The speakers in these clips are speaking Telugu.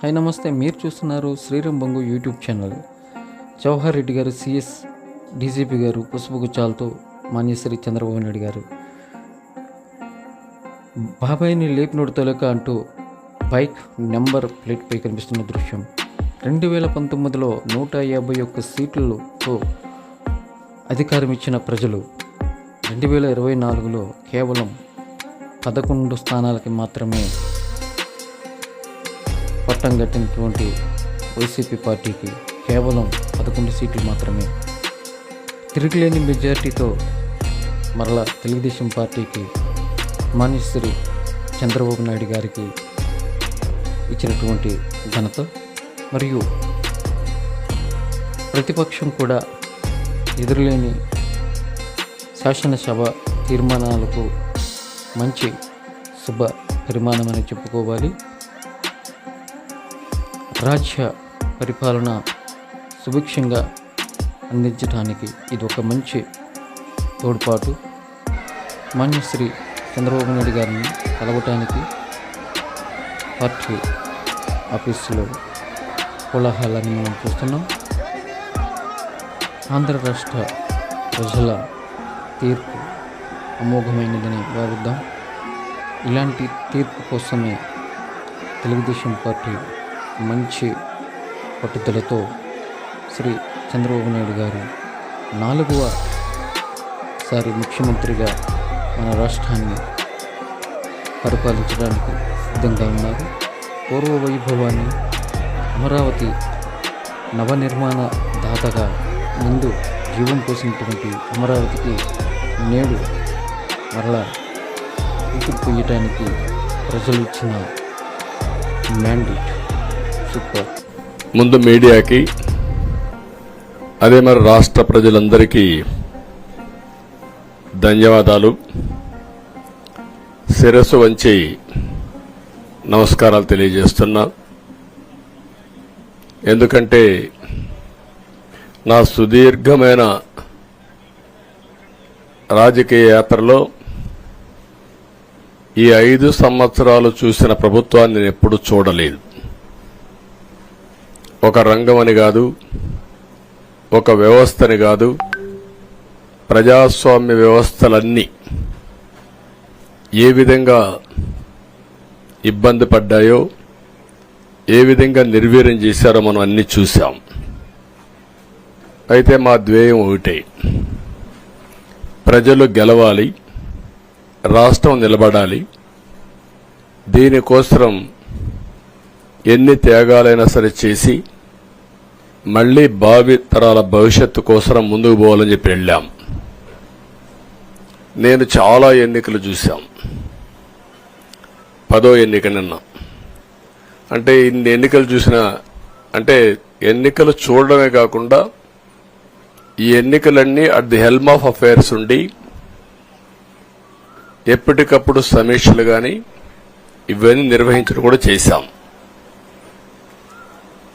హై నమస్తే మీరు చూస్తున్నారు శ్రీరామ్ బంగు యూట్యూబ్ ఛానల్. జవహర్ రెడ్డి గారు సిఎస్ డీజీపీ గారు పుష్పగుచ్చాలతో మాన్యశ్రీ చంద్రబాబు నాయుడు గారు. బాబాయిని లేపినోడు తొలక అంటూ బైక్ నెంబర్ ప్లేట్పై కనిపిస్తున్న దృశ్యం. రెండు వేల పంతొమ్మిదిలో నూట యాభై ఒక్క సీట్లతో అధికారం ఇచ్చిన ప్రజలు రెండు వేల ఇరవై నాలుగులో కేవలం పదకొండు స్థానాలకి మాత్రమే పట్టం కట్టినటువంటి వైసీపీ పార్టీకి కేవలం పదకొండు సీట్లు మాత్రమే. తిరుగులేని మెజార్టీతో మరలా తెలుగుదేశం పార్టీకి మాన్యశ్రీ చంద్రబాబు నాయుడు గారికి ఇచ్చినటువంటి ఘనత మరియు ప్రతిపక్షం కూడా ఎదురులేని శాసనసభ తీర్మానాలకు మంచి శుభ పరిమాణమని చెప్పుకోవాలి. రాజ్య పరిపాలన సుభిక్షంగా అందించడానికి ఇది ఒక మంచి తోడ్పాటు. మాన్యశ్రీ చంద్రబాబు నాయుడు గారిని కలవటానికి పార్టీ ఆఫీసులో కోలాహలాన్ని మనం చూస్తున్నాం. ఆంధ్ర రాష్ట్ర ప్రజల తీర్పు అమోఘమైనదని భావిద్దాం. ఇలాంటి తీర్పు కోసమే తెలుగుదేశం పార్టీ మంచి పట్టుదలతో శ్రీ చంద్రబాబు నాయుడు గారు నాలుగవ సారి ముఖ్యమంత్రిగా మన రాష్ట్రాన్ని పరిపాలించడానికి సిద్ధంగా ఉన్నారు. పూర్వ వైభవాన్ని అమరావతి నవనిర్మాణ దాతగా ముందు జీవం పోసినటువంటి అమరావతికి నేడు మరలా ఊపిరి పోయటానికి ప్రజలు ఇచ్చిన మ్యాండేట్. ముందు మీడియాకి అదే మరి రాష్ట్ర ప్రజలందరికీ ధన్యవాదాలు. శిరస్సు వంచి నమస్కారాలు తెలియజేస్తున్నా. ఎందుకంటే నా సుదీర్ఘమైన రాజకీయ యాత్రలో ఈ ఐదు సంవత్సరాలు చూసిన ప్రభుత్వాన్ని నేను ఎప్పుడూ చూడలేదు. ఒక రంగం అని కాదు ఒక వ్యవస్థని కాదు ప్రజాస్వామ్య వ్యవస్థలన్నీ ఏ విధంగా ఇబ్బంది పడ్డాయో ఏ విధంగా నిర్వీర్యం చేశారో మనం అన్ని చూశాం. అయితే మా ధ్యేయం ఒకటే. ప్రజలు గెలవాలి రాష్ట్రం నిలబడాలి. దీనికోసం ఎన్ని త్యాగాలైనా సరే చేసి మళ్ళీ భావి తరాల భవిష్యత్తు కోసం ముందుకు పోవాలని చెప్పి వెళ్ళాం. నేను చాలా ఎన్నికలు చూశాం. పదో ఎన్నిక నిన్న. అంటే ఇన్ని ఎన్నికలు చూసిన అంటే ఎన్నికలు చూడడమే కాకుండా ఈ ఎన్నికలన్నీ at the helm of affairs ఉండి ఎప్పటికప్పుడు సమీక్షలు కానీ ఇవన్నీ నిర్వహించడం కూడా చేశాం.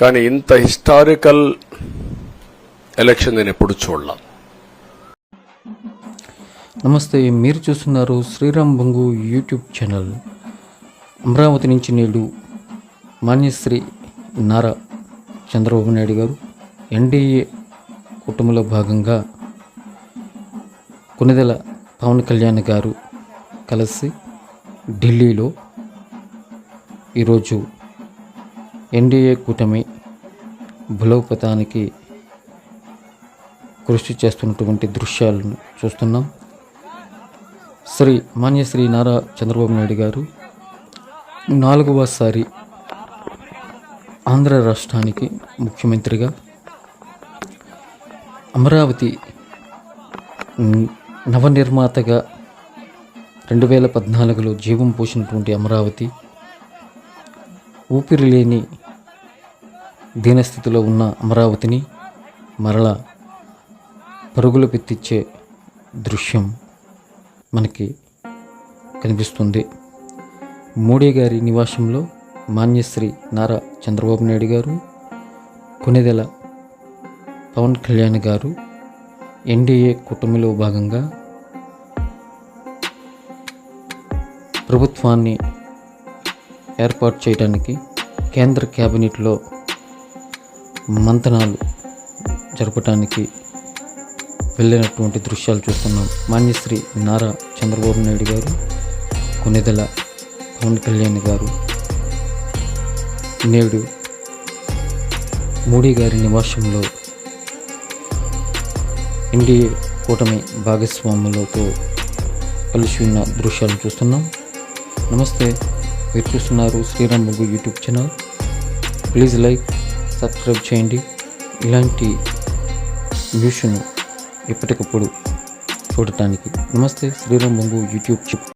కానీ ఇంత హిస్టారికల్ ఎలక్షన్ నేను ఎప్పుడు చూడలా. నమస్తే మీరు చూస్తున్నారు శ్రీరామ్ బంగు యూట్యూబ్ ఛానల్. అమరావతి నుంచి నేడు మాన్యశ్రీ నారా చంద్రబాబు నాయుడు గారు ఎన్డీఏ కుటుంబంలో భాగంగా కొనిదెల పవన్ కళ్యాణ్ గారు కలిసి ఢిల్లీలో ఈరోజు ఎన్డీఏ కూటమి బలోపతానికి కృషి చేస్తున్నటువంటి దృశ్యాలను చూస్తున్నాం. శ్రీ మాన్యశ్రీ నారా చంద్రబాబు నాయుడు గారు నాలుగవసారి ఆంధ్ర రాష్ట్రానికి ముఖ్యమంత్రిగా అమరావతి నవనిర్మాతగా రెండు వేల పద్నాలుగులో జీవం పోసినటువంటి అమరావతి ఊపిరి లేని దీనస్థితిలో ఉన్న అమరావతిని మరలా పరుగులు పెత్తిచ్చే దృశ్యం మనకి కనిపిస్తుంది. మోడీ గారి నివాసంలో మాన్యశ్రీ నారా చంద్రబాబు నాయుడు గారు కొనెదెల పవన్ కళ్యాణ్ గారు ఎన్డీఏ కూటమిలో భాగంగా ప్రభుత్వాన్ని ఏర్పాటు చేయడానికి కేంద్ర క్యాబినెట్లో మంతనాలు జరపడానికి వెళ్ళినటువంటి దృశ్యాలు చూస్తున్నాం. మాన్యశ్రీ నారా చంద్రబాబు నాయుడు గారు కొనిదెల పవన్ కళ్యాణ్ గారు నేడు మోడీ గారి నివాసంలో ఎన్డీఏ కూటమి భాగస్వాములతో కలిసి ఉన్న దృశ్యాలు చూస్తున్నాం. నమస్తే. మీరు చూస్తున్నారు Sriram Muggu YouTube channel. Please like subscribe చేయండి. ఇలాంటి న్యూస్ను ఎప్పటికప్పుడు చూడటానికి నమస్తే శ్రీరామ్ ముగ్గు యూట్యూబ్